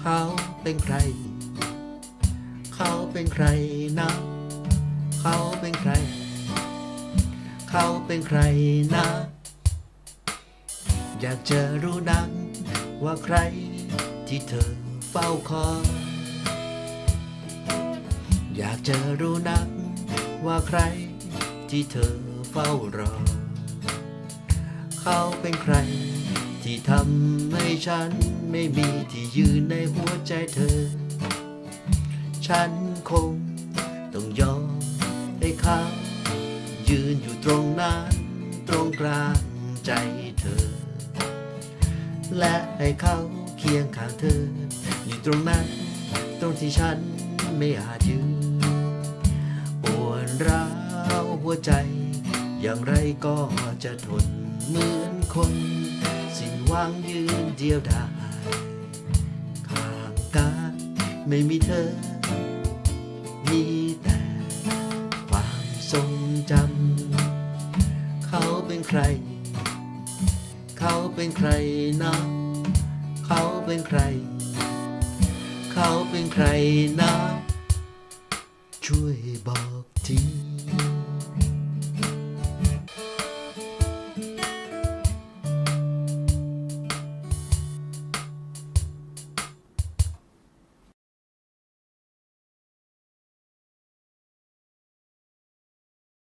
เขาเป็นใคร เขาเป็นใครนะ เขาเป็นใคร เขาเป็นใครนะ อยากจะรู้นักว่าใครที่เธอเฝ้าคอยอยากจะรู้นักว่าใครที่เธอ ฝ้ารอ เขาเป็นใคร ที่ทำให้ฉันไม่มีที่ยืนในหัวใจเธอ ฉันคงต้องยอมให้เขายืนอยู่ตรงนั้น ตรงกลางใจเธอ และให้เขาเคียงข้างเธอ อยู่ตรงนั้น ตรงที่ฉันไม่อาจยืนปวดร้าวหัวใจ อย่างไรก็จะทนเหมือนคน สิ้นหวังยืนเดียวดายข้างกายไม่มีเธอ มีแต่ความทรงจำเขาเป็นใคร เขาเป็นใครนะเขาเป็นใคร เขาเป็นใครนะช่วยบอกที